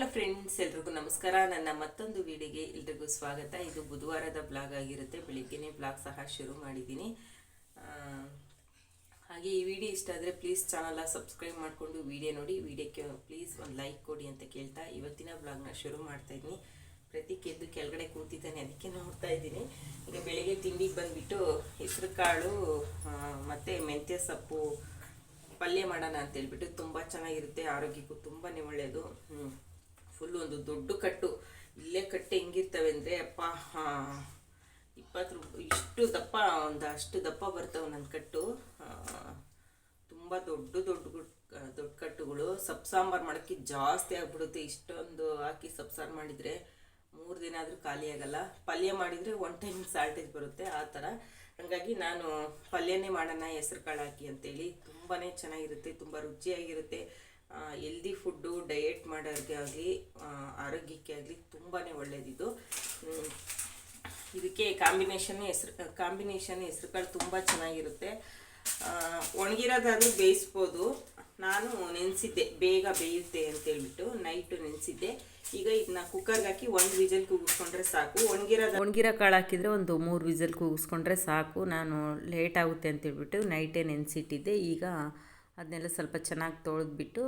Hello friends, ಎಲ್ರಿಗೂ ನಮಸ್ಕಾರ. ನನ್ನ ಮತ್ತೊಂದು ವಿಡಿಯೋಗೆ ಎಲ್ರಿಗೂ ಸ್ವಾಗತ. ಇದು ಬುಧವಾರದ ಬ್ಲಾಗ್ ಆಗಿರುತ್ತೆ. ಬೆಳಿಗ್ಗೆನೇ ಬ್ಲಾಗ್ ಸಹ ಶುರು ಮಾಡಿದ್ದೀನಿ. ಹಾಗೆ ಈ ವಿಡಿಯೋ ಇಷ್ಟ ಆದರೆ ಪ್ಲೀಸ್ ಚಾನಲ್ನ ಸಬ್ಸ್ಕ್ರೈಬ್ ಮಾಡಿಕೊಂಡು ವಿಡಿಯೋ ನೋಡಿ. ವಿಡಿಯೋಕ್ಕೆ ಪ್ಲೀಸ್ ಒಂದು ಲೈಕ್ ಕೊಡಿ ಅಂತ ಕೇಳ್ತಾ ಇವತ್ತಿನ ಬ್ಲಾಗ್ನ ಶುರು ಮಾಡ್ತಾ ಇದ್ದೀನಿ. ಪ್ರತೀಕ್ ಎದ್ದು ಕೆಳಗಡೆ ಕೂತಿದ್ದಾನೆ, ಅದಕ್ಕೆ ನೋಡ್ತಾ ಇದ್ದೀನಿ. ಈಗ ಬೆಳಿಗ್ಗೆ ತಿಂಡಿಗೆ ಬಂದುಬಿಟ್ಟು ಹೆಸರು ಕಾಳು ಮತ್ತು ಮೆಂತ್ಯ ಸೊಪ್ಪು ಪಲ್ಯ ಮಾಡೋಣ ಅಂತ ಹೇಳ್ಬಿಟ್ಟು ತುಂಬ ಚೆನ್ನಾಗಿರುತ್ತೆ. ಆರೋಗ್ಯಕ್ಕೂ ತುಂಬಾ ಒಳ್ಳೆಯದು ಫುಲ್ ಒಂದು ದೊಡ್ಡ ಕಟ್ಟು. ಇಲ್ಲೇ ಕಟ್ಟೆ ಹೆಂಗಿರ್ತವೆ ಅಂದರೆ, ಅಪ್ಪ ಇಪ್ಪತ್ತು ರೂಪಾಯಿ ಇಷ್ಟು ದಪ್ಪ, ಒಂದು ಅಷ್ಟು ದಪ್ಪ ಬರ್ತವೆ ನನ್ನ ಕಟ್ಟು. ತುಂಬ ದೊಡ್ಡ ದೊಡ್ಡ ದೊಡ್ಡ ಕಟ್ಟುಗಳು. ಸೊಪ್ಪು ಸಾಂಬಾರು ಮಾಡೋಕ್ಕೆ ಜಾಸ್ತಿ ಆಗಿಬಿಡುತ್ತೆ. ಇಷ್ಟೊಂದು ಹಾಕಿ ಸೊಪ್ಪು ಸಾರು ಮಾಡಿದರೆ ಮೂರು ದಿನ ಆದರೂ ಖಾಲಿ ಆಗಲ್ಲ. ಪಲ್ಯ ಮಾಡಿದರೆ ಒನ್ ಟೈಮ್ ಸಾಲ್ಟೇಜ್ ಬರುತ್ತೆ ಆ ಥರ. ಹಾಗಾಗಿ ನಾನು ಪಲ್ಯನೇ ಮಾಡೋಣ ಹೆಸ್ರು ಕಾಳು ಹಾಕಿ ಅಂತೇಳಿ. ತುಂಬಾ ಚೆನ್ನಾಗಿರುತ್ತೆ, ತುಂಬ ರುಚಿಯಾಗಿರುತ್ತೆ. ಎಲ್ದಿ ಫುಡ್ಡು ಡಯೆಟ್ ಮಾಡೋರಿಗೆ ಆಗಲಿ ಆರೋಗ್ಯಕ್ಕೆ ಆಗಲಿ ತುಂಬಾ ಒಳ್ಳೆಯದಿದು ಇದಕ್ಕೆ ಕಾಂಬಿನೇಷನ್ ಹೆಸ್ರು ಕಾಂಬಿನೇಷನ್ ಹೆಸ್ರು ಕಾಳು ತುಂಬ ಚೆನ್ನಾಗಿರುತ್ತೆ. ಒಣಗಿರೋದಾದ್ರೂ ಬೇಯಿಸ್ಬೋದು. ನಾನು ನೆನೆಸಿದ್ದೆ, ಬೇಗ ಬೇಯುತ್ತೆ ಅಂತೇಳ್ಬಿಟ್ಟು ನೈಟು ನೆನೆಸಿದ್ದೆ. ಈಗ ಇದನ್ನ ಕುಕ್ಕರ್ಗೆ ಹಾಕಿ ಒಂದು ವಿಜಲ್ ಕೂಗಿಸ್ಕೊಂಡ್ರೆ ಸಾಕು. ಒಣಗಿರೋದು ಒಣಗಿರೋ ಕಾಳು ಹಾಕಿದರೆ ಒಂದು ಮೂರು ವಿಜಲ್ ಕೂಗಿಸ್ಕೊಂಡ್ರೆ ಸಾಕು. ನಾನು ಲೇಟ್ ಆಗುತ್ತೆ ಅಂತೇಳ್ಬಿಟ್ಟು ನೈಟೇ ನೆನೆಸಿಟ್ಟಿದ್ದೆ. ಈಗ ಅದನ್ನೆಲ್ಲ ಸ್ವಲ್ಪ ಚೆನ್ನಾಗಿ ತೊಳೆದ್ಬಿಟ್ಟು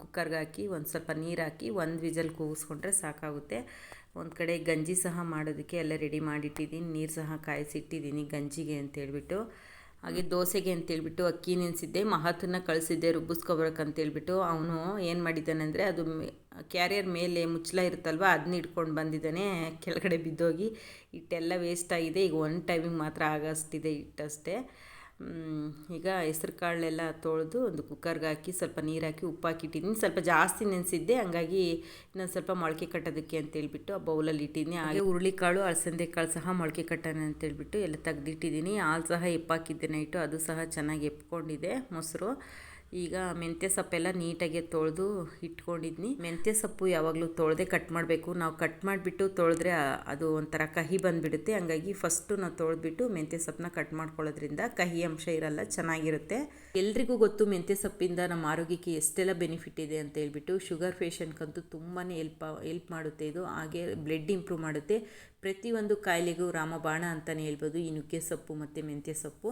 ಕುಕ್ಕರ್ಗೆ ಹಾಕಿ ಒಂದು ಸ್ವಲ್ಪ ನೀರು ಹಾಕಿ ಒಂದು ವಿಜಲ್ ಕೂಗಿಸ್ಕೊಂಡ್ರೆ ಸಾಕಾಗುತ್ತೆ. ಒಂದು ಕಡೆ ಗಂಜಿ ಸಹ ಮಾಡೋದಕ್ಕೆ ಎಲ್ಲ ರೆಡಿ ಮಾಡಿಟ್ಟಿದ್ದೀನಿ ನೀರು ಸಹ ಕಾಯಿಸಿಟ್ಟಿದ್ದೀನಿ ಗಂಜಿಗೆ ಅಂತೇಳ್ಬಿಟ್ಟು. ಹಾಗೆ ದೋಸೆಗೆ ಅಂತೇಳ್ಬಿಟ್ಟು ಅಕ್ಕಿ ನೆನೆಸಿದ್ದೆ ಮಹತ್ವನ ಕಳಿಸಿದ್ದೆ ರುಬ್ಬಿಸ್ಕೊಬರಕ್ಕೆ ಅಂತೇಳ್ಬಿಟ್ಟು. ಅವನು ಏನು ಮಾಡಿದ್ದಾನೆ ಅಂದರೆ ಅದು ಕ್ಯಾರಿಯರ್ ಮೇಲೆ ಮುಚ್ಚಳ ಇರುತ್ತಲ್ವ ಅದನ್ನ ಇಟ್ಕೊಂಡು ಬಂದಿದ್ದಾನೆ. ಕೆಳಗಡೆ ಬಿದ್ದೋಗಿ ಹಿಟ್ಟೆಲ್ಲ ವೇಸ್ಟ್ ಆಗಿದೆ. ಈಗ ಒನ್ ಟೈಮಿಗೆ ಮಾತ್ರ ಆಗೋಷ್ಟಿದೆ ಹಿಟ್ಟಷ್ಟೇ. ಈಗ ಹೆಸ್ರು ಕಾಳೆಲ್ಲ ತೊಳೆದು ಒಂದು ಕುಕ್ಕರ್ಗೆ ಹಾಕಿ ಸ್ವಲ್ಪ ನೀರು ಹಾಕಿ ಉಪ್ಪು ಹಾಕಿಟ್ಟಿದ್ದೀನಿ ಸ್ವಲ್ಪ ಜಾಸ್ತಿ ನೆನೆಸಿದ್ದೆ. ಹಂಗಾಗಿ ಇನ್ನೊಂದು ಸ್ವಲ್ಪ ಮೊಳಕೆ ಕಟ್ಟೋದಕ್ಕೆ ಅಂತೇಳ್ಬಿಟ್ಟು ಆ ಬೌಲಲ್ಲಿ ಇಟ್ಟಿದ್ದೀನಿ. ಹಾಗೆ ಹುರುಳಿಕಾಳು ಅಲಸಂದೆ ಕಾಳು ಸಹ ಮೊಳಕೆ ಕಟ್ಟೋಣ ಅಂತೇಳ್ಬಿಟ್ಟು ಎಲ್ಲ ತೆಗೆದಿಟ್ಟಿದ್ದೀನಿ. ಹಾಲು ಸಹ ಎಪ್ಪಾಕಿದ್ದೆ ನೈಟು ಅದು ಸಹ ಚೆನ್ನಾಗಿ ಎಪ್ಕೊಂಡಿದೆ ಮೊಸರು. ಈಗ ಮೆಂತ್ಯ ಸೊಪ್ಪೆಲ್ಲ ನೀಟಾಗಿ ತೊಳೆದು ಇಟ್ಕೊಂಡಿದ್ನಿ. ಮೆಂತ್ಯ ಸೊಪ್ಪು ಯಾವಾಗಲೂ ತೊಳೆದೇ ಕಟ್ ಮಾಡಬೇಕು. ನಾವು ಕಟ್ ಮಾಡಿಬಿಟ್ಟು ತೊಳೆದ್ರೆ ಅದು ಒಂಥರ ಕಹಿ ಬಂದುಬಿಡುತ್ತೆ. ಹಂಗಾಗಿ ಫಸ್ಟು ನಾವು ತೊಳೆದ್ಬಿಟ್ಟು ಮೆಂತ್ಯ ಸೊಪ್ಪನ್ನ ಕಟ್ ಮಾಡ್ಕೊಳ್ಳೋದ್ರಿಂದ ಕಹಿ ಅಂಶ ಇರಲ್ಲ, ಚೆನ್ನಾಗಿರುತ್ತೆ. ಎಲ್ರಿಗೂ ಗೊತ್ತು ಮೆಂತ್ಯ ಸೊಪ್ಪಿಂದ ನಮ್ಮ ಆರೋಗ್ಯಕ್ಕೆ ಎಷ್ಟೆಲ್ಲ ಬೆನಿಫಿಟ್ ಇದೆ ಅಂತ ಹೇಳ್ಬಿಟ್ಟು ಶುಗರ್ ಪೇಷಂಟ್ಗಂತೂ ತುಂಬಾ ಹೆಲ್ಪ್ ಹೆಲ್ಪ್ ಮಾಡುತ್ತೆ ಇದು. ಹಾಗೆ ಬ್ಲಡ್ ಇಂಪ್ರೂವ್ ಮಾಡುತ್ತೆ. ಪ್ರತಿಯೊಂದು ಕಾಯಿಲೆಗೂ ರಾಮಬಾಣ ಅಂತಲೇ ಹೇಳ್ಬೋದು. ಈ ನುಗ್ಗೆ ಸೊಪ್ಪು ಮತ್ತು ಮೆಂತ್ಯ ಸೊಪ್ಪು.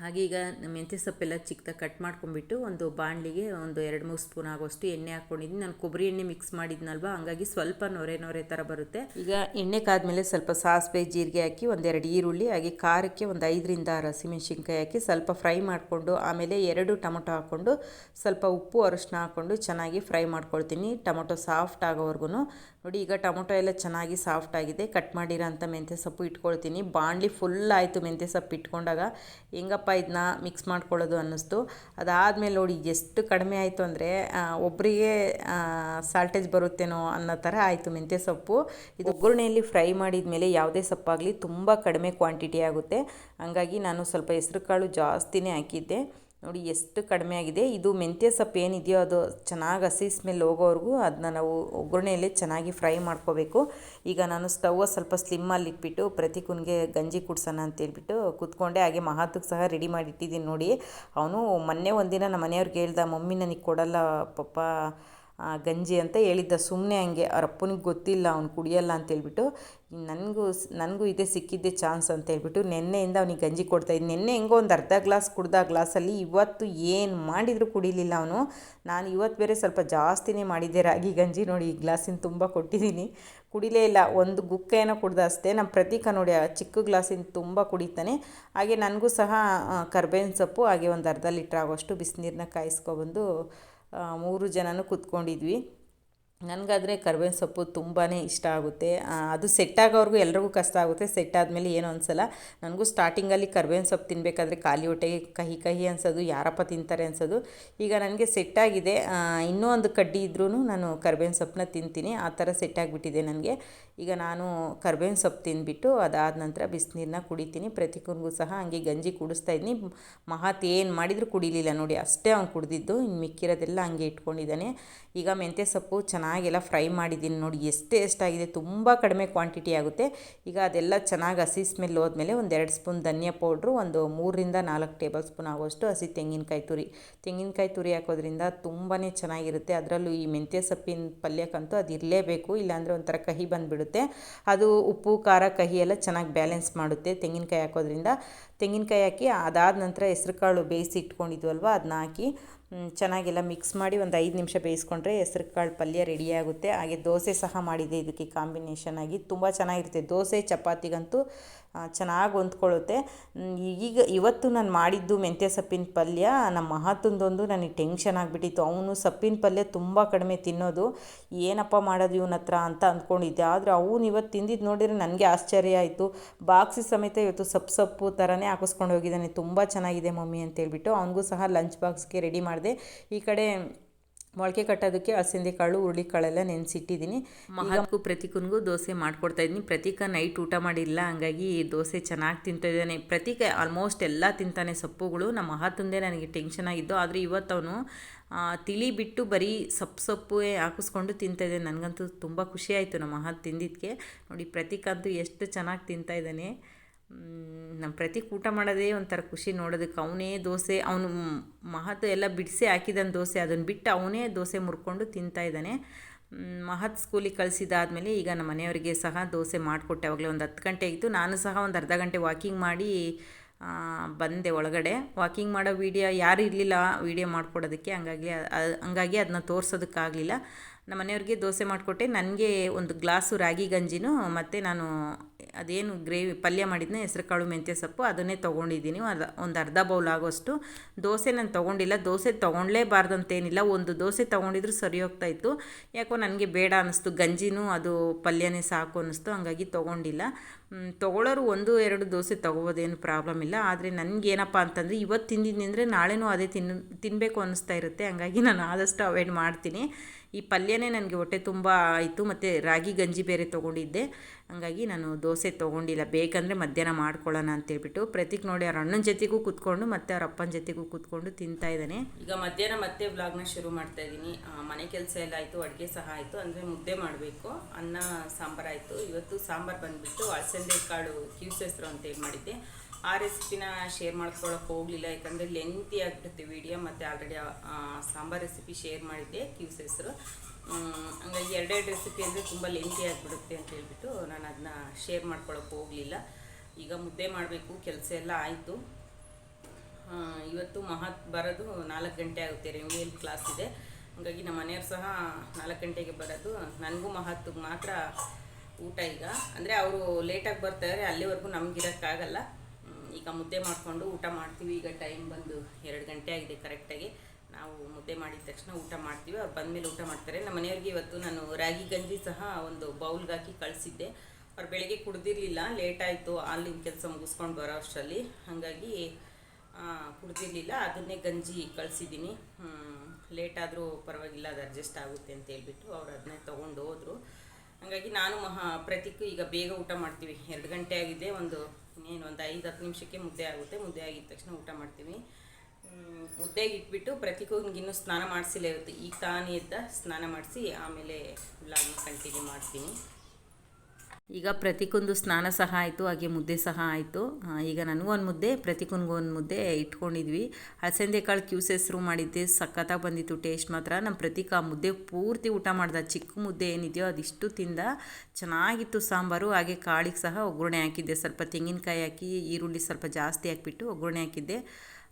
ಹಾಗೆ ಈಗ ಮೆಂತ್ಯ ಸೊಪ್ಪೆಲ್ಲ ಚಿಕ್ಕದಾಗಿ ಕಟ್ ಮಾಡ್ಕೊಂಡ್ಬಿಟ್ಟು ಒಂದು ಬಾಣಲಿಗೆ ಒಂದು ಎರಡು ಮೂರು ಸ್ಪೂನ್ ಆಗೋಷ್ಟು ಎಣ್ಣೆ ಹಾಕ್ಕೊಂಡಿದ್ದೀನಿ. ನಾನು ಕೊಬ್ಬರಿ ಎಣ್ಣೆ ಮಿಕ್ಸ್ ಮಾಡಿದ್ನಲ್ವ? ಹಂಗಾಗಿ ಸ್ವಲ್ಪ ನೊರೆ ನೊರೆ ಥರ ಬರುತ್ತೆ. ಈಗ ಎಣ್ಣೆ ಕಾದ್ಮೇಲೆ ಸ್ವಲ್ಪ ಸಾಸಿವೆ, ಜೀರಿಗೆ ಹಾಕಿ ಒಂದೆರಡು ಈರುಳ್ಳಿ, ಹಾಗೆ ಖಾರಕ್ಕೆ ಒಂದು ಐದರಿಂದ ಆರು ಹಸಿಮೆಣ್ಸಿನ್ಕಾಯಿ ಹಾಕಿ ಸ್ವಲ್ಪ ಫ್ರೈ ಮಾಡಿಕೊಂಡು, ಆಮೇಲೆ ಎರಡು ಟೊಮೊಟೊ ಹಾಕ್ಕೊಂಡು, ಸ್ವಲ್ಪ ಉಪ್ಪು, ಅರಶಿನ ಹಾಕ್ಕೊಂಡು ಚೆನ್ನಾಗಿ ಫ್ರೈ ಮಾಡ್ಕೊಳ್ತೀನಿ. ಟೊಮೊಟೊ ಸಾಫ್ಟ್ ಆಗೋವರೆಗೂ ನೋಡಿ, ಈಗ ಟೊಮೊಟೊ ಎಲ್ಲ ಚೆನ್ನಾಗಿ ಸಾಫ್ಟ್ ಆಗಿದೆ. ಕಟ್ ಮಾಡಿರೋ ಅಂಥ ಮೆಂತ್ಯ ಸೊಪ್ಪು ಇಟ್ಕೊಳ್ತೀನಿ. ಬಾಣಲಿ ಫುಲ್ ಆಯಿತು ಮೆಂತ್ಯ ಸೊಪ್ಪು ಇಟ್ಕೊಂಡಾಗ. ಹೆಂಗಪ್ಪ ಇದನ್ನ ಮಿಕ್ಸ್ ಮಾಡ್ಕೊಳ್ಳೋದು ಅನ್ನಿಸ್ತು. ಅದಾದಮೇಲೆ ನೋಡಿ ಎಷ್ಟು ಕಡಿಮೆ ಆಯಿತು ಅಂದರೆ ಒಬ್ಬರಿಗೆ ಸಾಲ್ಟೇಜ್ ಬರುತ್ತೇನೋ ಅನ್ನೋ ಥರ ಆಯಿತು ಮೆಂತ್ಯ ಸೊಪ್ಪು. ಇದು ಒಗ್ಗರಣೆಯಲ್ಲಿ ಫ್ರೈ ಮಾಡಿದ ಮೇಲೆ ಯಾವುದೇ ಸೊಪ್ಪಾಗಲಿ ತುಂಬ ಕಡಿಮೆ ಕ್ವಾಂಟಿಟಿ ಆಗುತ್ತೆ. ಹಂಗಾಗಿ ನಾನು ಸ್ವಲ್ಪ ಹೆಸ್ರು ಕಾಳು ಜಾಸ್ತಿನೇ ಹಾಕಿದ್ದೆ. ನೋಡಿ, ಎಷ್ಟು ಕಡಿಮೆ ಆಗಿದೆ ಇದು ಮೆಂತ್ಯ ಸೊಪ್ಪು ಏನಿದೆಯೋ ಅದು ಚೆನ್ನಾಗಿ ಹಸಿ ಸ್ಮೆಲ್ ಹೋಗೋವರೆಗೂ ಅದನ್ನ ನಾವು ಒಗ್ಗರಣೆಯಲ್ಲಿ ಚೆನ್ನಾಗಿ ಫ್ರೈ ಮಾಡ್ಕೋಬೇಕು. ಈಗ ನಾನು ಸ್ಟವ್ ಸ್ವಲ್ಪ ಸ್ಲಿಮ್ಮಲ್ಲಿ ಇಟ್ಬಿಟ್ಟು ಪ್ರತಿಕುನ್ಗೆ ಗಂಜಿ ಕುಡ್ಸೋಣ ಅಂತೇಳ್ಬಿಟ್ಟು ಕೂತ್ಕೊಂಡೆ. ಹಾಗೆ ಮಹಾತಕ್ಕೆ ಸಹ ರೆಡಿ ಮಾಡಿ ಇಟ್ಟಿದ್ದೀನಿ ನೋಡಿ. ಅವನು ಮೊನ್ನೆ ಒಂದಿನ ನಮ್ಮ ಮನೆಯವ್ರಿಗೆ ಹೇಳ್ದ, ಮಮ್ಮಿ ನನಗೆ ಕೊಡಲ್ಲ, ಪಪ್ಪ ಗಂಜಿ ಅಂತ ಹೇಳಿದ್ದ. ಸುಮ್ಮನೆ ಹಂಗೆ ಅವ್ರ ಅಪ್ಪನಿಗೆ ಗೊತ್ತಿಲ್ಲ, ಅವ್ನು ಕುಡಿಯಲ್ಲ ಅಂತೇಳ್ಬಿಟ್ಟು ನನಗೂ ನನಗೂ ಇದೇ ಸಿಕ್ಕಿದ್ದೆ ಚಾನ್ಸ್ ಅಂತ ಹೇಳ್ಬಿಟ್ಟು ನಿನ್ನೆಯಿಂದ ಅವನಿಗೆ ಗಂಜಿ ಕೊಡ್ತಾಯಿದ್ದೆ ನಿನ್ನೆ ಹೆಂಗೋ ಒಂದು ಅರ್ಧ ಗ್ಲಾಸ್ ಕುಡ್ದ ಗ್ಲಾಸಲ್ಲಿ ಇವತ್ತು ಏನು ಮಾಡಿದರೂ ಕುಡಿಲಿಲ್ಲ ಅವನು. ನಾನು ಇವತ್ತು ಬೇರೆ ಸ್ವಲ್ಪ ಜಾಸ್ತಿನೇ ಮಾಡಿದ್ದೆ ರಾಗಿ ಗಂಜಿ ನೋಡಿ, ಈ ಗ್ಲಾಸಿನ ತುಂಬ ಕೊಟ್ಟಿದ್ದೀನಿ ಕುಡಿಲೇ ಇಲ್ಲ. ಒಂದು ಗುಕ್ಕ ಏನೋ ಕುಡ್ದ ಅಷ್ಟೇ. ನಮ್ಮ ಪ್ರತೀಕ ನೋಡಿ, ಆ ಚಿಕ್ಕ ಗ್ಲಾಸಿನ ತುಂಬ ಕುಡಿತಾನೆ. ಹಾಗೆ ನನಗೂ ಸಹ ಕರ್ಬೇವಿನ ಸೊಪ್ಪು, ಹಾಗೆ ಒಂದು ಅರ್ಧ ಲೀಟ್ರ್ ಆಗೋಷ್ಟು ಬಿಸಿನೀರನ್ನ ಕಾಯಿಸ್ಕೊಬಂದು ಮೂರು ಜನನೂ ಕೂತ್ಕೊಂಡಿದ್ವಿ. ನನಗಾದರೆ ಕರ್ಬೇವಿನ ಸೊಪ್ಪು ತುಂಬಾ ಇಷ್ಟ ಆಗುತ್ತೆ. ಅದು ಸೆಟ್ ಎಲ್ರಿಗೂ ಕಷ್ಟ ಆಗುತ್ತೆ. ಸೆಟ್ ಆದಮೇಲೆ ಏನೋ ಅನ್ಸಲ್ಲ ನನಗೂ ಸ್ಟಾರ್ಟಿಂಗಲ್ಲಿ ಕರ್ಬೇವಿನ ಸೊಪ್ಪು ತಿನ್ನಬೇಕಾದ್ರೆ ಖಾಲಿ ಹೊಟ್ಟೆಗೆ ಕಹಿ ಕಹಿ ಅನ್ಸೋದು, ಯಾರಪ್ಪ ತಿಂತಾರೆ ಅನ್ಸೋದು. ಈಗ ನನಗೆ ಸೆಟ್ ಆಗಿದೆ. ಇನ್ನೂ ಒಂದು ಕಡ್ಡಿ ಇದ್ರೂ ನಾನು ಕರ್ಬೇವಿನ ಸೊಪ್ಪನ್ನ ತಿಂತೀನಿ. ಆ ಥರ ಸೆಟ್ ಆಗಿಬಿಟ್ಟಿದೆ ನನಗೆ. ಈಗ ನಾನು ಕರ್ಬೇವಿನ ಸೊಪ್ಪು ತಿಂದ್ಬಿಟ್ಟು ಅದಾದ ನಂತರ ಬಿಸಿನೀರನ್ನ ಕುಡಿತೀನಿ. ಪ್ರತಿಕೊಂಡಿಗೂ ಸಹ ಹಂಗೆ ಗಂಜಿ ಕುಡಿಸ್ತಾ ಇದ್ದೀನಿ ಮಹಾತ್ ಏನು ಮಾಡಿದರೂ ಕುಡಿಲಿಲ್ಲ ನೋಡಿ. ಅಷ್ಟೇ ಅವ್ನು ಕುಡಿದಿದ್ದು. ಇನ್ನು ಮಿಕ್ಕಿರೋದೆಲ್ಲ ಹಂಗೆ ಇಟ್ಕೊಂಡಿದ್ದಾನೆ. ಈಗ ಮೆಂತ್ಯ ಸೊಪ್ಪು ಚೆನ್ನಾಗಿ ಚೆನ್ನಾಗೆಲ್ಲ ಫ್ರೈ ಮಾಡಿದ್ದೀನಿ ನೋಡಿ, ಎಷ್ಟು ಎಷ್ಟಾಗಿದೆ ತುಂಬ ಕಡಿಮೆ ಕ್ವಾಂಟಿಟಿ ಆಗುತ್ತೆ. ಈಗ ಅದೆಲ್ಲ ಚೆನ್ನಾಗಿ ಹಸಿ ಸ್ಮೆಲ್ ಹೋದ್ಮೇಲೆ ಒಂದೆರಡು ಸ್ಪೂನ್ ಧನಿಯಾ ಪೌಡ್ರು, ಒಂದು ಮೂರರಿಂದ ನಾಲ್ಕು ಟೇಬಲ್ ಸ್ಪೂನ್ ಆಗುವಷ್ಟು ಹಸಿ ತೆಂಗಿನಕಾಯಿ ತುರಿ. ತೆಂಗಿನಕಾಯಿ ತುರಿ ಹಾಕೋದ್ರಿಂದ ತುಂಬಾ ಚೆನ್ನಾಗಿರುತ್ತೆ. ಅದರಲ್ಲೂ ಈ ಮೆಂತ್ಯ ಸೊಪ್ಪಿನ ಪಲ್ಯಕ್ಕಂತೂ ಅದು ಇರಲೇಬೇಕು, ಇಲ್ಲಾಂದರೆ ಒಂಥರ ಕಹಿ ಬಂದುಬಿಡುತ್ತೆ. ಅದು ಉಪ್ಪು, ಖಾರ, ಕಹಿ ಎಲ್ಲ ಚೆನ್ನಾಗಿ ಬ್ಯಾಲೆನ್ಸ್ ಮಾಡುತ್ತೆ ತೆಂಗಿನಕಾಯಿ ಹಾಕೋದ್ರಿಂದ. ತೆಂಗಿನಕಾಯಿ ಹಾಕಿ ಅದಾದ ನಂತರ ಹೆಸ್ರು ಕಾಳು ಬೇಯಿಸಿ ಇಟ್ಕೊಂಡಿದ್ವಲ್ವ ಅದನ್ನ ಹಾಕಿ ಚೆನ್ನಾಗೆಲ್ಲ ಮಿಕ್ಸ್ ಮಾಡಿ ಒಂದು ಐದು ನಿಮಿಷ ಬೇಯಿಸ್ಕೊಂಡ್ರೆ ಹೆಸ್ರು ಕಾಳು ಪಲ್ಯ ರೆಡಿಯಾಗುತ್ತೆ ಹಾಗೆ ದೋಸೆ ಸಹ ಮಾಡಿದೆ ಇದಕ್ಕೆ ಕಾಂಬಿನೇಷನ್ ಆಗಿ. ತುಂಬ ಚೆನ್ನಾಗಿರುತ್ತೆ. ದೋಸೆ, ಚಪಾತಿಗಂತೂ ಚೆನ್ನಾಗಿ ಹೊಂದ್ಕೊಳ್ಳುತ್ತೆ. ಈಗ ಇವತ್ತು ನಾನು ಮಾಡಿದ್ದು ಮೆಂತ್ಯ ಸೊಪ್ಪಿನ ಪಲ್ಯ ನಮ್ಮ ಮಹತ್ತೊಂದೊಂದು ನನಗೆ ಟೆನ್ಷನ್ ಆಗಿಬಿಟ್ಟಿತ್ತು. ಅವನು ಸೊಪ್ಪಿನ ಪಲ್ಯ ತುಂಬ ಕಡಿಮೆ ತಿನ್ನೋದು. ಏನಪ್ಪ ಮಾಡೋದು ಇವನ ಹತ್ರ ಅಂತ ಅಂದ್ಕೊಂಡಿದ್ದೆ. ಆದರೆ ಅವನು ಇವತ್ತು ತಿಂದಿದ್ದು ನೋಡಿದರೆ ನನಗೆ ಆಶ್ಚರ್ಯ ಆಯಿತು. ಬಾಕ್ಸಿ ಸಮೇತ ಇವತ್ತು ಸೊಪ್ಪು ಸೊಪ್ಪು ಥರನೇ ಹಾಕಿಸ್ಕೊಂಡು ಹೋಗಿದ್ದಾನೆ. ತುಂಬ ಚೆನ್ನಾಗಿದೆ ಮಮ್ಮಿ ಅಂತೇಳ್ಬಿಟ್ಟು. ಅವನಿಗೂ ಸಹ ಲಂಚ್ ಬಾಕ್ಸ್ಗೆ ರೆಡಿ ಮಾಡಿದೆ. ಈ ಕಡೆ ಮೊಳಕೆ ಕಟ್ಟೋದಕ್ಕೆ ಹಲಸಿಂದೆ ಕಾಳು ಹುರುಳಿಕಾಳೆಲ್ಲ ನೆನೆಸಿಟ್ಟಿದ್ದೀನಿ. ಮಹಾತ್ಗೂ ಪ್ರತೀಕನಿಗೂ ದೋಸೆ ಮಾಡ್ಕೊಡ್ತಾ ಇದ್ದೀನಿ. ಪ್ರತೀಕ ನೈಟ್ ಊಟ ಮಾಡಿಲ್ಲ ಹಂಗಾಗಿ ದೋಸೆ ಚೆನ್ನಾಗಿ ತಿಂತಾ ಇದ್ದಾನೆ. ಪ್ರತೀಕ ಆಲ್ಮೋಸ್ಟ್ ಎಲ್ಲ ತಿಂತಾನೆ ಸೊಪ್ಪುಗಳು. ನಮ್ಮ ಮಹಾತಂದೆ ನನಗೆ ಟೆನ್ಷನ್ ಆಗಿದ್ದು ಆದರೆ ಇವತ್ತು ಅವನು ತಿಳಿ ಬಿಟ್ಟು ಬರೀ ಸೊಪ್ಪು ಸೊಪ್ಪು ಹಾಕಿಸ್ಕೊಂಡು ತಿಂತಾ ನನಗಂತೂ ತುಂಬ ಖುಷಿ ನಮ್ಮ ಮಹಾತ್ ತಿಂದಿದ್ದಕ್ಕೆ ನೋಡಿ ಪ್ರತೀಕ ಅಂತೂ ಎಷ್ಟು ಚೆನ್ನಾಗಿ ತಿಂತಾ ಇದ್ದಾನೆ. ಮ್, ನಮ್ಮ ಪ್ರತಿ ಊಟ ಮಾಡೋದೇ ಒಂಥರ ಖುಷಿ ನೋಡೋದಕ್ಕೆ ಅವನೇ ದೋಸೆ, ಅವನು ಮಹತ್ ಎಲ್ಲ ಬಿಡಿಸಿ ಹಾಕಿದ್ದಾನೆ ದೋಸೆ. ಅದನ್ನು ಬಿಟ್ಟು ಅವನೇ ದೋಸೆ ಮುರ್ಕೊಂಡು ತಿಂತಾ ಇದ್ದಾನೆ. ಮಹತ್ ಸ್ಕೂಲಿಗೆ ಕಳಿಸಿದಾದ್ಮೇಲೆ ಈಗ ನಮ್ಮ ಮನೆಯವರಿಗೆ ಸಹ ದೋಸೆ ಮಾಡಿಕೊಟ್ಟೆ. ಅವಾಗಲೇ ಒಂದು ಹತ್ತು ಗಂಟೆ ಇತ್ತು ನಾನು ಸಹ ಒಂದು ಅರ್ಧ ಗಂಟೆ ವಾಕಿಂಗ್ ಮಾಡಿ ಬಂದೆ ಒಳಗಡೆ. ವಾಕಿಂಗ್ ಮಾಡೋ ವೀಡಿಯೋ ಯಾರು ಇರಲಿಲ್ಲ ವೀಡಿಯೋ ಮಾಡಿಕೊಡೋದಕ್ಕೆ. ಹಂಗಾಗಿ ಹಂಗಾಗಿ ಅದನ್ನ ತೋರ್ಸೋದಕ್ಕಾಗಲಿಲ್ಲ. ನಮ್ಮ ಮನೆಯವ್ರಿಗೆ ದೋಸೆ ಮಾಡಿಕೊಟ್ಟೆ. ನನಗೆ ಒಂದು ಗ್ಲಾಸು ರಾಗಿ ಗಂಜಿನೂ, ಮತ್ತು ನಾನು ಅದೇನು ಗ್ರೇವಿ, ಪಲ್ಯ ಮಾಡಿದ್ನ ಹೆಸ್ರು ಕಾಳು ಮೆಂತ್ಯ ಸೊಪ್ಪು, ಅದನ್ನೇ ತೊಗೊಂಡಿದ್ದೀನಿ. ಅರ್ಧ, ಒಂದು ಅರ್ಧ ಬೌಲ್ ಆಗೋಷ್ಟು. ದೋಸೆ ನಾನು ತೊಗೊಂಡಿಲ್ಲ. ದೋಸೆ ತೊಗೊಳ್ಲೇಬಾರ್ದು ಅಂತೇನಿಲ್ಲ ಒಂದು ದೋಸೆ ತೊಗೊಂಡಿದ್ರು ಸರಿ ಹೋಗ್ತಾ ಇತ್ತು. ಯಾಕೋ ನನಗೆ ಬೇಡ ಅನ್ನಿಸ್ತು. ಗಂಜಿನೂ, ಅದು ಪಲ್ಯನೇ ಸಾಕು ಅನ್ನಿಸ್ತು. ಹಂಗಾಗಿ ತೊಗೊಂಡಿಲ್ಲ. ತೊಗೊಳ್ಳೋರು ಒಂದು, ಎರಡು ದೋಸೆ ತೊಗೋಬೋದೇನು ಪ್ರಾಬ್ಲಮ್ ಇಲ್ಲ. ಆದರೆ ನನಗೇನಪ್ಪ ಅಂತಂದರೆ, ಇವತ್ತು ತಿಂದಿದ್ದೀನಿ ಅಂದರೆ ನಾಳೆನೂ ಅದೇ ತಿನ್ನು ತಿನ್ನಬೇಕು ಅನ್ನಿಸ್ತಾ ಇರುತ್ತೆ. ಹಂಗಾಗಿ ನಾನು ಆದಷ್ಟು ಅವಾಯ್ಡ್ ಮಾಡ್ತೀನಿ. ಈ ಪಲ್ಯನೇ ನನಗೆ ಹೊಟ್ಟೆ ತುಂಬ ಆಯಿತು, ಮತ್ತು ರಾಗಿ ಗಂಜಿ ಬೇರೆ ತೊಗೊಂಡಿದ್ದೆ. ಹಾಗಾಗಿ ನಾನು ದೋಸೆ ತೊಗೊಂಡಿಲ್ಲ. ಬೇಕಂದರೆ ಮಧ್ಯಾಹ್ನ ಮಾಡ್ಕೊಳ್ಳೋಣ ಅಂತೇಳ್ಬಿಟ್ಟು ಪ್ರತೀಕ್ ನೋಡಿ ಅವ್ರ ಅಣ್ಣನ ಜೊತೆಗೂ ಕೂತ್ಕೊಂಡು ಮತ್ತು ಅವ್ರ ಅಪ್ಪನ ಜೊತೆಗೂ ಕೂತ್ಕೊಂಡು ತಿಂತಾ ಇದ್ದಾನೆ. ಈಗ ಮಧ್ಯಾಹ್ನ ಮತ್ತೆ ವ್ಲಾಗ್ನ ಶುರು ಮಾಡ್ತಾ ಇದ್ದೀನಿ. ಮನೆ ಕೆಲಸ ಎಲ್ಲ ಆಯಿತು, ಅಡುಗೆ ಸಹ ಆಯಿತು. ಅಂದರೆ ಮುದ್ದೆ ಮಾಡಬೇಕು. ಅನ್ನ, ಸಾಂಬಾರು ಆಯಿತು. ಇವತ್ತು ಸಾಂಬಾರು ಬಂದುಬಿಟ್ಟು ಅಳಸಂದೆ ಕಾಳು ಅಂತ ಹೇಳಿ ಮಾಡಿದ್ದೆ ಆ ರೆಸಿಪಿನ ಶೇರ್ ಮಾಡ್ಕೊಳಕ್ಕೆ ಹೋಗಲಿಲ್ಲ. ಯಾಕಂದರೆ ಲೆಂತಿ ಆಗ್ಬಿಡುತ್ತೆ ವಿಡಿಯೋ ಮತ್ತು ಆಲ್ರೆಡಿ ಸಾಂಬಾರ್ ರೆಸಿಪಿ ಶೇರ್ ಮಾಡಿದ್ದೆ ಕ್ಯೂಸ್ ಹೆಸರು. ಹಂಗಾಗಿ ಎರಡೆರಡು ರೆಸಿಪಿ ಅಂದರೆ ತುಂಬ ಲೆಂತಿ ಆಗಿಬಿಡುತ್ತೆ ಅಂತ ಹೇಳ್ಬಿಟ್ಟು ನಾನು ಅದನ್ನ ಶೇರ್ ಮಾಡ್ಕೊಳಕ್ಕೆ ಹೋಗಲಿಲ್ಲ. ಈಗ ಮುದ್ದೆ ಮಾಡಬೇಕು, ಕೆಲಸ ಎಲ್ಲ ಆಯಿತು. ಇವತ್ತು ಮಹತ್ ಬರೋದು ನಾಲ್ಕು ಗಂಟೆ ಆಗುತ್ತೆ ರೆಮಿಡಿಯಲ್ ಕ್ಲಾಸ್ ಇದೆ. ಹಾಗಾಗಿ ನಮ್ಮ ಮನೆಯವ್ರು ಸಹ ನಾಲ್ಕು ಗಂಟೆಗೆ ಬರೋದು. ನನಗೂ ಮಹತ್ಗೆ ಮಾತ್ರ ಊಟ ಈಗ. ಅಂದರೆ ಅವರು ಲೇಟಾಗಿ ಬರ್ತಾರೆ, ಅಲ್ಲಿವರೆಗೂ ನಮಗಿರೋಕ್ಕಾಗಲ್ಲ ಈಗ ಮುದ್ದೆ ಮಾಡಿಕೊಂಡು ಊಟ ಮಾಡ್ತೀವಿ. ಈಗ ಟೈಮ್ ಬಂದು ಎರಡು ಗಂಟೆ ಆಗಿದೆ ಕರೆಕ್ಟಾಗಿ ನಾವು ಮುದ್ದೆ ಮಾಡಿದ ತಕ್ಷಣ ಊಟ ಮಾಡ್ತೀವಿ. ಅವ್ರು ಬಂದಮೇಲೆ ಊಟ ಮಾಡ್ತಾರೆ. ನಮ್ಮ ಮನೆಯವ್ರಿಗೆ ಇವತ್ತು ನಾನು ರಾಗಿ ಗಂಜಿ ಸಹ ಒಂದು ಬೌಲ್ಗೆ ಹಾಕಿ ಕಳಿಸಿದ್ದೆ. ಅವ್ರು ಬೆಳಗ್ಗೆ ಕುಡ್ದಿರಲಿಲ್ಲ. ಲೇಟ್ ಆಯಿತು. ಅಲ್ಲಿ ಕೆಲಸ ಮುಗಿಸ್ಕೊಂಡು ಬರೋ ಅಷ್ಟರಲ್ಲಿ. ಹಾಗಾಗಿ ಕುಡ್ದಿರಲಿಲ್ಲ. ಅದನ್ನೇ ಗಂಜಿ ಕಳಿಸಿದ್ದೀನಿ. ಲೇಟ್ ಆದರೂ ಪರವಾಗಿಲ್ಲ. ಅದು ಅಡ್ಜಸ್ಟ್ ಆಗುತ್ತೆ ಅಂತ ಹೇಳ್ಬಿಟ್ಟು ಅವ್ರು ಅದನ್ನೇ ತೊಗೊಂಡು ಹೋದರು. ಹಾಗಾಗಿ ನಾನು ಮಹಾ ಪ್ರತಿಕ್ಕು ಈಗ ಬೇಗ ಊಟ ಮಾಡ್ತೀವಿ. ಎರಡು ಗಂಟೆ ಆಗಿದೆ. ಒಂದು ಇನ್ನೇನು ಒಂದು ಐದು ಹತ್ತು ನಿಮಿಷಕ್ಕೆ ಮುದ್ದೆ ಆಗುತ್ತೆ. ಮುದ್ದೆ ಆಗಿದ ತಕ್ಷಣ ಊಟ ಮಾಡ್ತೀವಿ. ಹ್ಮ್, ಮುದ್ದೆಗೆ ಇಟ್ಬಿಟ್ಟು ಪ್ರತಿಗೂ ಇನ್ನೂ ಸ್ನಾನ ಮಾಡಿಸಿಲ್ಲ ಇರುತ್ತೆ ಈಗ ತಾನೇ ಇದ್ದ ಸ್ನಾನ ಮಾಡಿಸಿ ಆಮೇಲೆ ವ್ಲಾಗ್ನ ಕಂಟಿನ್ಯೂ ಮಾಡ್ತೀನಿ. ಈಗ ಪ್ರತಿಕೊಂದು ಸ್ನಾನ ಸಹ ಆಯಿತು, ಹಾಗೆ ಮುದ್ದೆ ಸಹ ಆಯಿತು. ಈಗ ನನಗೂ ಒಂದು ಮುದ್ದೆ ಪ್ರತಿಕೊಂದು ಒಂದು ಮುದ್ದೆ ಇಟ್ಕೊಂಡಿದ್ವಿ. ಹಲಸಂದೆ ಕಾಳು ಕ್ಯೂಸ್ ಹೆಸರು ಮಾಡಿದ್ದೆ, ಸಖತ್ತಾಗಿ ಬಂದಿತ್ತು ಟೇಸ್ಟ್ ಮಾತ್ರ. ನಮ್ಮ ಪ್ರತೀಕ ಆ ಮುದ್ದೆ ಪೂರ್ತಿ ಊಟ ಮಾಡ್ದ. ಚಿಕ್ಕ ಮುದ್ದೆ ಏನಿದೆಯೋ ಅದಿಷ್ಟು ತಿಂದ. ಚೆನ್ನಾಗಿತ್ತು ಸಾಂಬಾರು, ಹಾಗೆ ಕಾಳಿಗೆ ಸಹ ಒಗ್ಗರಣೆ ಹಾಕಿದ್ದೆ. ಸ್ವಲ್ಪ ತೆಂಗಿನಕಾಯಿ ಹಾಕಿ, ಈರುಳ್ಳಿ ಸ್ವಲ್ಪ ಜಾಸ್ತಿ ಹಾಕಿಬಿಟ್ಟು ಒಗ್ಗರಣೆ ಹಾಕಿದ್ದೆ.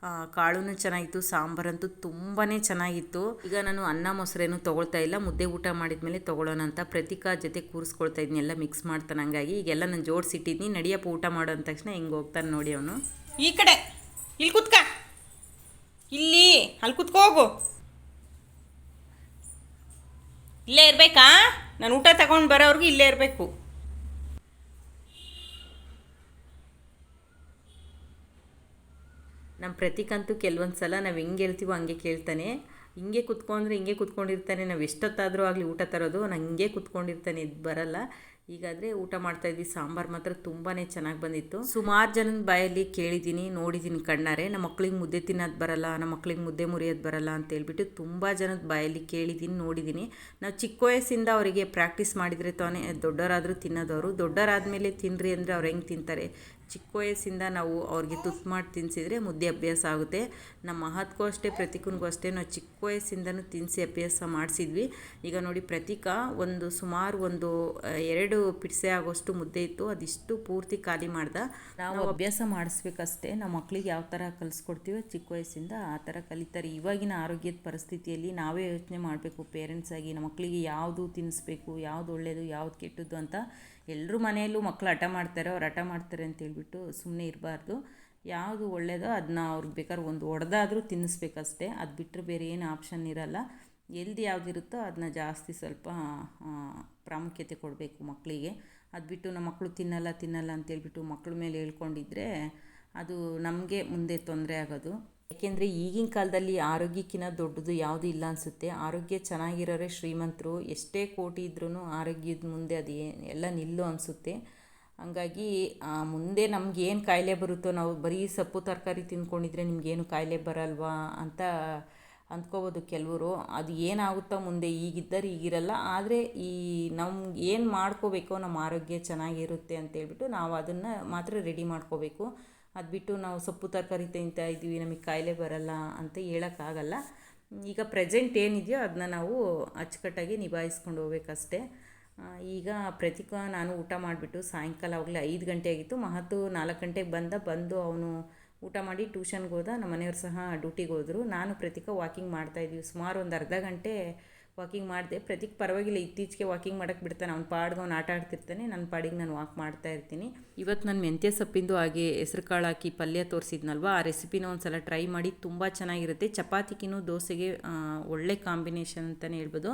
ಆ, ಕಾಳುನು ಚೆನ್ನಾಗಿತ್ತು ಸಾಂಬಾರಂತೂ ತುಂಬಾ ಚೆನ್ನಾಗಿತ್ತು. ಈಗ ನಾನು ಅನ್ನ ಮೊಸರೇನು ತೊಗೊಳ್ತಾ ಇಲ್ಲ. ಮುದ್ದೆ ಊಟ ಮಾಡಿದ ಮೇಲೆ ತೊಗೊಳ್ಳೋಣ ಅಂತ ಪ್ರತಿಕಾ ಜೊತೆ ಕೂರಿಸ್ಕೊಳ್ತಾ ಇದ್ನಿ. ಎಲ್ಲ ಮಿಕ್ಸ್ ಮಾಡ್ತಾನೆ ಹಂಗಾಗಿ. ಈಗೆಲ್ಲ ನಾನು ಜೋಡಿಸಿಟ್ಟಿದ್ನಿ. ನಡಿಯಪ್ಪ ಊಟ ಮಾಡೋ ಅಂದ ತಕ್ಷಣ ಹಿಂಗೆ ಹೋಗ್ತಾನೆ ನೋಡಿ ಅವನು. ಈ ಕಡೆ. ಇಲ್ಲಿ ಕುತ್ಕ. ಇಲ್ಲಿ. ಅಲ್ಲಿ ಕುತ್ಕೋ ಹೋಗು. ಇಲ್ಲೇ ಇರಬೇಕಾ? ನಾನು ಊಟ ತಗೊಂಡು ಬರೋವ್ರಿಗೂ ಇಲ್ಲೇ ಇರಬೇಕು. ನಮ್ಮ ಪ್ರತೀಕಂತೂ ಕೆಲವೊಂದು ಸಲ ನಾವು ಹೆಂಗೆ ಹೇಳ್ತೀವೋ ಹಂಗೆ ಕೇಳ್ತಾನೆ. ಹಿಂಗೆ ಕುತ್ಕೊಂಡ್ರೆ ಹಿಂಗೆ ಕುತ್ಕೊಂಡಿರ್ತಾನೆ. ನಾವು ಎಷ್ಟೊತ್ತಾದರೂ ಆಗಲಿ ಊಟ ತರೋದು ನಾನು ಹಿಂಗೆ ಕುತ್ಕೊಂಡಿರ್ತಾನೆ, ಇದು ಬರಲ್ಲ. ಈಗಾದರೆ ಊಟ ಮಾಡ್ತಾಯಿದ್ವಿ ಸಾಂಬಾರು ಮಾತ್ರ ತುಂಬಾ ಚೆನ್ನಾಗಿ ಬಂದಿತ್ತು. ಸುಮಾರು ಜನದ ಬಾಯಲ್ಲಿ ಕೇಳಿದ್ದೀನಿ, ನೋಡಿದ್ದೀನಿ ಕಣ್ಣಾರೆ. ನಮ್ಮ ಮಕ್ಳಿಗೆ ಮುದ್ದೆ ತಿನ್ನೋದು ಬರಲ್ಲ ನಮ್ಮ ಮಕ್ಳಿಗೆ ಮುದ್ದೆ ಮುರಿಯೋದು ಬರಲ್ಲ ಅಂತ ಹೇಳ್ಬಿಟ್ಟು ತುಂಬ ಜನದ ಬಾಯಲ್ಲಿ ಕೇಳಿದ್ದೀನಿ, ನೋಡಿದ್ದೀನಿ. ನಾವು ಚಿಕ್ಕ ವಯಸ್ಸಿಂದ ಅವರಿಗೆ ಪ್ರಾಕ್ಟೀಸ್ ಮಾಡಿದರೆ ತಾನೇ ದೊಡ್ಡವರಾದರೂ ತಿನ್ನೋದವರು. ದೊಡ್ಡವರಾದಮೇಲೆ ತಿನ್ನಿರಿ ಅಂದರೆ ಅವ್ರು ಹೆಂಗೆ ತಿಂತಾರೆ? ಚಿಕ್ಕ ವಯಸ್ಸಿಂದ ನಾವು ಅವ್ರಿಗೆ ತುತ್ತು ಮಾಡಿ ತಿನ್ನಿಸಿದ್ರೆ ಮುದ್ದೆ ಅಭ್ಯಾಸ ಆಗುತ್ತೆ. ನಮ್ಮ ಮಹತ್ಗೂ ಅಷ್ಟೇ ಪ್ರತೀಕನಿಗೂ ಅಷ್ಟೇ. ನಾವು ಚಿಕ್ಕ ವಯಸ್ಸಿಂದನೂ ತಿನ್ನಿಸಿ ಅಭ್ಯಾಸ ಮಾಡಿಸಿದ್ವಿ. ಈಗ ನೋಡಿ ಪ್ರತೀಕ ಒಂದು ಸುಮಾರು ಒಂದು ಎರಡು ಪಿಡ್ಸೆ ಆಗೋಷ್ಟು ಮುದ್ದೆ ಇತ್ತು. ಅದಿಷ್ಟು ಪೂರ್ತಿ ಖಾಲಿ ಮಾಡ್ದ. ನಾವು ಅಭ್ಯಾಸ ಮಾಡಿಸ್ಬೇಕಷ್ಟೇ. ನಮ್ಮ ಮಕ್ಕಳಿಗೆ ಯಾವ ಥರ ಕಲಿಸ್ಕೊಡ್ತೀವೋ ಚಿಕ್ಕ ವಯಸ್ಸಿಂದ ಆ ಥರ ಕಲಿತಾರೆ. ಇವಾಗಿನ ಆರೋಗ್ಯದ ಪರಿಸ್ಥಿತಿಯಲ್ಲಿ ನಾವೇ ಯೋಚನೆ ಮಾಡಬೇಕು ಪೇರೆಂಟ್ಸಾಗಿ ನಮ್ಮ ಮಕ್ಕಳಿಗೆ ಯಾವುದು ತಿನ್ನಿಸ್ಬೇಕು ಯಾವುದು ಒಳ್ಳೆಯದು ಯಾವುದು ಕೆಟ್ಟದ್ದು ಅಂತ. ಎಲ್ಲರೂ ಮನೆಯಲ್ಲೂ ಮಕ್ಕಳು ಹಠ ಮಾಡ್ತಾರೆ, ಅವ್ರು ಹಠ ಮಾಡ್ತಾರೆ ಅಂತ ಹೇಳ್ಬಿಟ್ಟು ಸುಮ್ಮನೆ ಇರಬಾರ್ದು. ಯಾವುದು ಒಳ್ಳೆಯದೋ ಅದನ್ನ ಅವ್ರಿಗೆ ಬೇಕಾದ್ರೆ ಒಂದು ಒಡೆದಾದರೂ ತಿನ್ನಿಸ್ಬೇಕಷ್ಟೇ. ಅದು ಬಿಟ್ಟರೆ ಬೇರೆ ಏನು ಆಪ್ಷನ್ ಇರಲ್ಲ. ಎಲ್ದಿ ಯಾವುದಿರುತ್ತೋ ಅದನ್ನ ಜಾಸ್ತಿ ಸ್ವಲ್ಪ ಪ್ರಾಮುಖ್ಯತೆ ಕೊಡಬೇಕು ಮಕ್ಕಳಿಗೆ ಅದು ಬಿಟ್ಟು ನಮ್ಮ ಮಕ್ಕಳು ತಿನ್ನಲ್ಲ ತಿನ್ನಲ್ಲ ಅಂತೇಳ್ಬಿಟ್ಟು ಮಕ್ಕಳ ಮೇಲೆ ಹೇಳ್ಕೊಂಡಿದ್ರೆ ಅದು ನಮಗೆ ಮುಂದೆ ತೊಂದರೆ ಆಗೋದು. ಯಾಕೆಂದರೆ ಈಗಿನ ಕಾಲದಲ್ಲಿ ಆರೋಗ್ಯಕ್ಕಿಂತ ದೊಡ್ಡದು ಯಾವುದೂ ಇಲ್ಲ ಅನಿಸುತ್ತೆ. ಆರೋಗ್ಯ ಚೆನ್ನಾಗಿರೋರೆ ಶ್ರೀಮಂತರು. ಎಷ್ಟೇ ಕೋಟಿ ಇದ್ರೂ ಆರೋಗ್ಯದ ಮುಂದೆ ಅದು ಎಲ್ಲ ನಿಲ್ಲು ಅನಿಸುತ್ತೆ. ಹಂಗಾಗಿ ಮುಂದೆ ನಮ್ಗೆ ಏನು ಕಾಯಿಲೆ ಬರುತ್ತೋ ನಾವು ಬರೀ ಸೊಪ್ಪು, ತರಕಾರಿ ತಿಂದ್ಕೊಂಡಿದ್ರೆ ನಿಮಗೇನು ಕಾಯಿಲೆ ಬರಲ್ವಾ ಅಂತ ಅಂದ್ಕೋಬೋದು ಕೆಲವರು. ಅದು ಏನಾಗುತ್ತೋ ಮುಂದೆ ಈಗಿದ್ದರೆ ಈಗಿರಲ್ಲ. ಆದರೆ ಈ ನಮ್ಗೆ ಏನು ಮಾಡ್ಕೋಬೇಕೋ ನಮ್ಮ ಆರೋಗ್ಯ ಚೆನ್ನಾಗಿರುತ್ತೆ ಅಂತೇಳ್ಬಿಟ್ಟು ನಾವು ಅದನ್ನು ಮಾತ್ರ ರೆಡಿ ಮಾಡ್ಕೋಬೇಕು. ಅದು ಬಿಟ್ಟು ನಾವು ಸೊಪ್ಪು ತರಕಾರಿ ತಿಂತಾ ಇದ್ದೀವಿ, ನಮಗೆ ಕಾಯಿಲೆ ಬರಲ್ಲ ಅಂತ ಹೇಳೋಕ್ಕಾಗಲ್ಲ. ಈಗ ಪ್ರೆಸೆಂಟ್ ಏನಿದೆಯೋ ಅದನ್ನ ನಾವು ಅಚ್ಚುಕಟ್ಟಾಗಿ ನಿಭಾಯಿಸ್ಕೊಂಡು ಹೋಗ್ಬೇಕಷ್ಟೇ. ಈಗ ಪ್ರತೀಕ ನಾನು ಊಟ ಮಾಡಿಬಿಟ್ಟು ಸಾಯಂಕಾಲ ಆಗಲೇ ಐದು ಗಂಟೆ ಆಗಿತ್ತು. ಮಹತ್ತು ನಾಲ್ಕು ಗಂಟೆಗೆ ಬಂದ, ಬಂದು ಅವನು ಊಟ ಮಾಡಿ ಟ್ಯೂಷನ್ಗೆ ಹೋದ ನಮ್ಮ ಮನೆಯವ್ರು ಸಹ ಡ್ಯೂಟಿಗೆ ಹೋದರು. ನಾನು ಪ್ರತಿಕ ವಾಕಿಂಗ್ ಮಾಡ್ತಾಯಿದ್ವಿ ಸುಮಾರು ಒಂದು ಅರ್ಧ ಗಂಟೆ ವಾಕಿಂಗ್ ಮಾಡಿದೆ. ಪ್ರತೀಕ್ ಪರವಾಗಿಲ್ಲ, ಇತ್ತೀಚೆಗೆ ವಾಕಿಂಗ್ ಮಾಡೋಕ್ಕೆ ಬಿಡ್ತಾನೆ. ಅವ್ನು ಪಾಡ್ಗೆ ಅವ್ನು ಆಟ ಆಡ್ತಿರ್ತಾನೆ. ನನ್ನ ಪಾಡಿಗೆ ನಾನು ವಾಕ್ ಮಾಡ್ತಾ ಇರ್ತೀನಿ. ಇವತ್ತು ನಾನು ಮೆಂತ್ಯ ಸೊಪ್ಪಿಂದು ಹಾಗೆ ಹೆಸ್ರು ಕಾಳು ಹಾಕಿ ಪಲ್ಯ ತೋರಿಸಿದ್ನಲ್ವ? ಆ ರೆಸಿಪಿನ ಒಂದು ಸಲ ಟ್ರೈ ಮಾಡಿ, ತುಂಬ ಚೆನ್ನಾಗಿರುತ್ತೆ. ಚಪಾತಿಗಿನೂ ದೋಸೆಗೆ ಒಳ್ಳೆ ಕಾಂಬಿನೇಷನ್ ಅಂತಲೇ ಹೇಳ್ಬೋದು.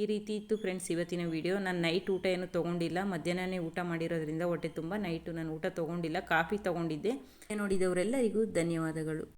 ಈ ರೀತಿ ಇತ್ತು ಫ್ರೆಂಡ್ಸ್ ಇವತ್ತಿನ ವಿಡಿಯೋ ನಾನು ನೈಟ್ ಊಟ ಏನು ತೊಗೊಂಡಿಲ್ಲ. ಮಧ್ಯಾಹ್ನನೇ ಊಟ ಮಾಡಿರೋದ್ರಿಂದ ಹೊಟ್ಟೆ ತುಂಬ ನೈಟು ನಾನು ಊಟ ತೊಗೊಂಡಿಲ್ಲ, ಕಾಫಿ ತೊಗೊಂಡಿದ್ದೆ. ನೋಡಿದವರೆಲ್ಲರಿಗೂ ಧನ್ಯವಾದಗಳು.